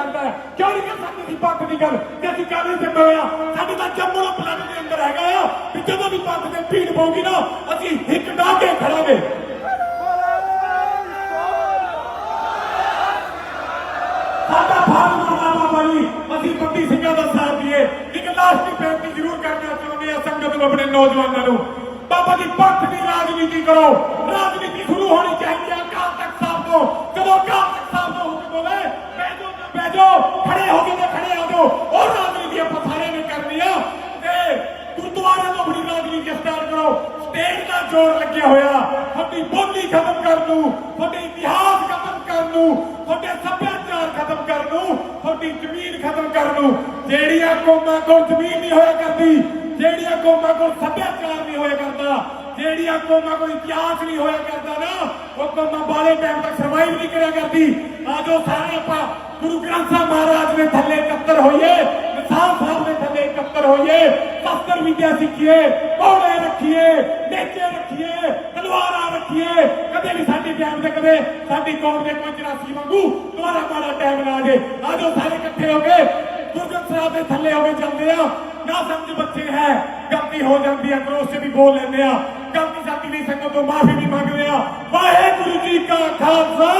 ਸਕਦਾ ਹੈ। ਕਿਉਂ ਨਹੀਂ ਕਰ ਸਕਦੇ ਸੀ ਪੰਥ ਦੀ ਗੱਲ ਜੇ ਅਸੀਂ ਕਾਹਦੇ ਤੇ ਹੋਇਆ ਸਾਡੇ ਤਾਂ ਜੰਮੂ ਦਾ ਪਲਾਨ ਦੇ ਅੰਦਰ ਹੈਗਾ ਆ, ਵੀ ਜਦੋਂ ਵੀ ਪੰਥ ਦੇ ਭੀੜ ਪਊਗੀ ਨਾ, ਅਸੀਂ ਹਿੱਕ ਡਾ ਕੇ ਖੜਾਂਗੇ। ਸਾਡਾ ਭਾਰਤ ਮਾਤਾ ਬਾਬਾ ਜੀ ਅਸੀਂ ਬੰਦੀ ਸਿੰਘਾਂ ਦਾ ਸਾਥ ਦਈਏ। ਇੱਕ ਲਾਸਟ ਬੇਨਤੀ ਜ਼ਰੂਰ ਕਰਨਾ ਚਾਹੁੰਦੇ ਆ ਸੰਗਤ ਨੂੰ, ਆਪਣੇ ਨੌਜਵਾਨਾਂ ਨੂੰ। ਬਾਬਾ ਜੀ ਪੰਥ ਦੀ ਰਾਜਨੀਤੀ ਕਰੋ। ਰਾਜਨੀਤੀ ਸ਼ੁਰੂ ਹੋਣੀ ਚਾਹੀਦੀ ਹੈ ਅਕਾਲ ਤਖਤ ਸਾਹਿਬ ਤੋਂ ਜਦੋਂ ਅਕਾਲ ਤਖਤ ਸਾਹਿਬ ਤੋਂ ਹੁਕਮ ਹੋਵੇ ਬੈਜੋ ਤੇ ਬੈਜੋ ਖੜੇ ਹੋ ਕੇ ਤੇ ਖੜੇ ਹੋ ਜਾਓ ਉਹ ਰਾਜਨੀਤੀ ਆਪਾਂ ਸਾਰਿਆਂ ਨੇ ਕਰਨੀ ਆ ਤੇ ਗੁਰਦੁਆਰੇ ਤੋਂ ਆਪਣੀ ਰਾਜਨੀਤੀ ਸਟੇਟ ਦਾ ਜ਼ੋਰ ਲੱਗਿਆ ਹੋਇਆ। ਤੁਹਾਡੀ ਬੋਲੀ ਖਤਮ ਕਰਨ ਨੂੰ ਤੁਹਾਡੇ ਇਤਿਹਾਸ ਖਤਮ ਕਰਨ ਨੂੰ ਤੁਹਾਡੇ ਸੱਭਿਆਚਾਰ ਖਤਮ ਕਰਨ ਨੂੰ ਤੁਹਾਡੀ ਜ਼ਮੀਨ ਖਤਮ ਕਰਨ ਨੂੰ, ਜਿਹੜੀਆਂ ਕੌਮਾਂ ਕੋਲ ਜ਼ਮੀਨ ਨਹੀਂ ਹੋਇਆ ਕਰਦੀ, ਜਿਹੜੀਆਂ ਕੌਮਾਂ ਕੋਲ ਸੱਭਿਆਚਾਰ ਨਹੀਂ ਹੋਇਆ ਕਰਦਾ, ਜਿਹੜੀਆਂ ਕੌਮਾਂ ਕੋਲ ਇਤਿਹਾਸ ਨਹੀਂ ਹੋਇਆ ਕਰਦਾ ਨਾ, ਉਹ ਕੌਮਾਂ ਬਾਲੇ ਟਾਈਮ ਤੱਕ ਸਰਵਾਈਵ ਨਹੀਂ ਕਰਿਆ ਕਰਦੀ। ਆਜੋ ਸਾਰੇ ਆਪਾਂ ਗੁਰੂ ਗ੍ਰੰਥ ਸਾਹਿਬ ਮਹਾਰਾਜ ਦੇ ਥੱਲੇ ਇਕੱਤਰ ਹੋਈਏ, ਮਿਸਾਲ ਸਾਹਿਬ ਦੇ ਥੱਲੇ ਇਕੱਤਰ ਹੋਈਏ, ਸ਼ਸਤਰ ਵਿਦਿਆ ਸਿੱਖੀਏ, ਘੋੜੇ ਰੱਖੀਏ ਨੇਚੇ ਰੱਖੀਏ, ਤਲਵਾਰਾਂ ਰੱਖੀਏ। ਕਦੇ ਵੀ ਸਾਡੀ ਟਾਈਮ ਤੇ, ਕਦੇ ਸਾਡੀ ਕੌਮ ਦੇ ਕੋਈ 84 ਵਾਂਗੂ ਦੁਬਾਰਾ ਮਾੜਾ ਟਾਈਮ ਨਾ ਆ ਆਜੋ ਸਾਰੇ ਇਕੱਠੇ ਹੋ ਕੇ ਗੁਰੂ ਗ੍ਰੰਥ ਸਾਹਿਬ ਦੇ ਥੱਲੇ ਹੋ ਕੇ ਚੱਲਦੇ ਆ। ਨਾ ਸਮਝ ਬੱਚੇ ਹੈ, ਗਲਤੀ ਹੋ ਜਾਂਦੀ ਹੈ ਕਰੋਸ ਤੇ ਵੀ ਬੋਲ ਲੈਂਦੇ ਆ। ਗਲਤੀ ਸਾਡੀ ਨਹੀਂ ਸੰਗਤ ਤੋਂ ਮਾਫੀ ਵੀ ਮੰਗਦੇ ਆ। ਵਾਹਿਗੁਰੂ ਜੀ ਕਾ ਖਾਲਸਾ।